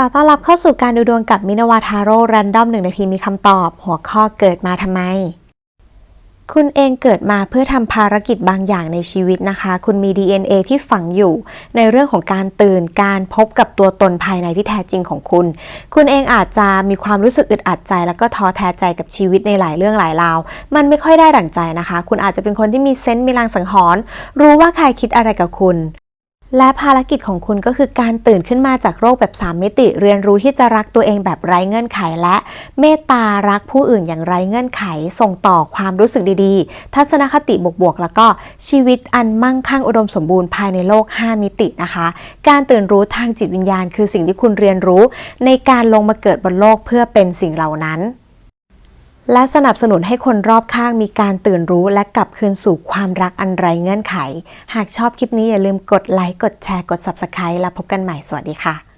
ขอต้อนรับเข้าสู่การดูดวงกับมินาวาทาโร่แรนดอมหนึ่งนาทีมีคำตอบ หัวข้อเกิดมาทำไม คุณเองเกิดมาเพื่อทำภารกิจบางอย่างในชีวิตนะคะ คุณมี DNA ที่ฝังอยู่ ในเรื่องของการตื่นการพบกับตัวตนภายในที่แท้จริงของคุณ คุณเองอาจจะมีความรู้สึกอึดอัดใจ แล้วก็ท้อแท้ใจกับชีวิตในหลายเรื่องหลายราว มันไม่ค่อยได้ดั่งใจนะคะ คุณอาจจะเป็นคนที่มีเซนต์มีลางสังหรณ์รู้ว่าใครคิดอะไรกับคุณ และภารกิจของคุณก็คือการตื่นขึ้นมาจากโรคแบบ 3 มิติ เรียนรู้ที่จะรักตัวเองแบบไร้เงื่อนไขและ เมตตารักผู้อื่นอย่างไร้เงื่อนไข ส่งต่อความรู้สึกดีๆ ทัศนคติบวกๆ แล้วก็ชีวิตอันมั่งคั่งอุดมสมบูรณ์ภายในโลก 5 มิตินะคะ การตื่นรู้ทางจิตวิญญาณ คือสิ่งที่คุณเรียนรู้ ในการลงมาเกิดบนโลกเพื่อเป็นสิ่งเหล่านั้น และสนับสนุนให้คนรอบข้างมีการตื่นรู้และกลับคืนสู่ความรักอันไร้เงื่อนไข หากชอบคลิปนี้อย่าลืมกดไลค์ กดแชร์ กด Subscribe แล้วพบกันใหม่ สวัสดีค่ะ